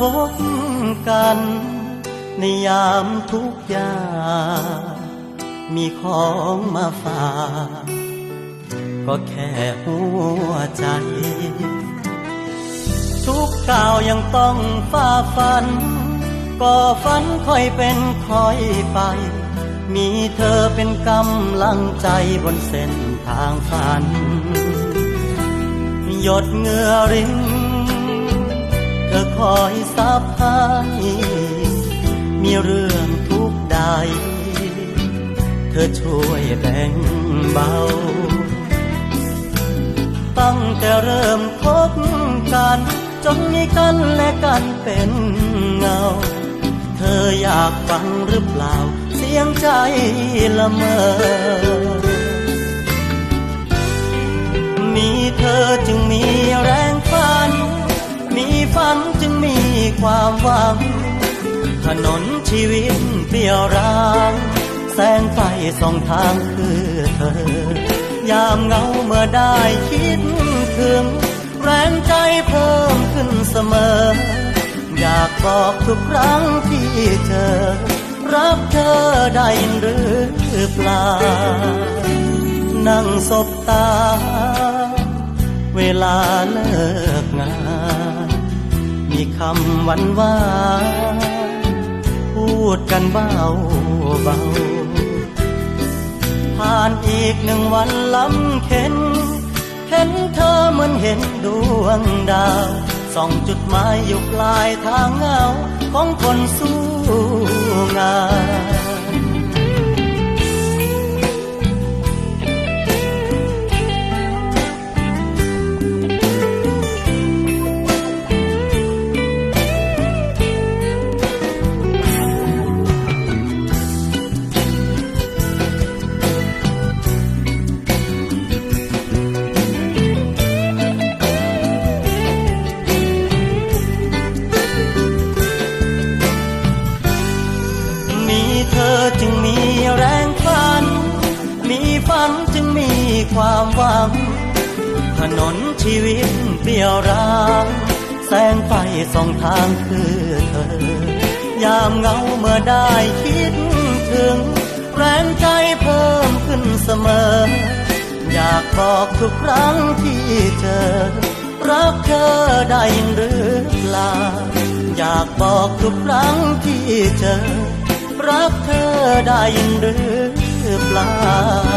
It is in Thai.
พบกัน ในยามทุกยา มีของมาฝากก็แค่หัวใจ ทุกก้าวยังต้องฝ่าฟัน ก็ฝันค่อยเป็นค่อยไป มีเธอเป็นกำลังใจบนเส้นทางฝัน หยดเงื่อริน เธอคอยซับให้มีเรื่องทุกใด เธอช่วยแบ่งเบา ตั้งแต่เริ่มคบกัน จนมีกันและกันเป็นเงา เธออยากฟังหรือเปล่า เสียงใจละเมอมีเธอจึงมีแร ความหวัง ถนนชีวิตเปลี่ยวร้างแสงไฟส่องทางคือเธอยามเงาเมื่อได้คิดถึง แรงใจเพิ่มขึ้นเสมอ อยากบอกทุกครั้งที่เจอ รักเธอได้หรือเปล่า นั่งสบตา เวลาเลิกงาน มีคำหวันหวานพูดกันเบาเบาผ่านอีกหนึ่งวันลำเข็น เห็นเธอเหมือนเห็นดวงดาวส่องจุดหมายอยู่ปลายทางเงาของคนสู้ ความหวัง ถนนชีวิตเปี่ยวร้างแสงไฟส่องทางคือเธอ ยามเงาเมื่อได้คิดถึง แรงใจเพิ่มขึ้นเสมอ อยากบอกทุกครั้งที่เจอ รักเธอได้หรือเปล่าอยากบอกทุกครั้งที่เจอ รักเธอได้หรือเปล่า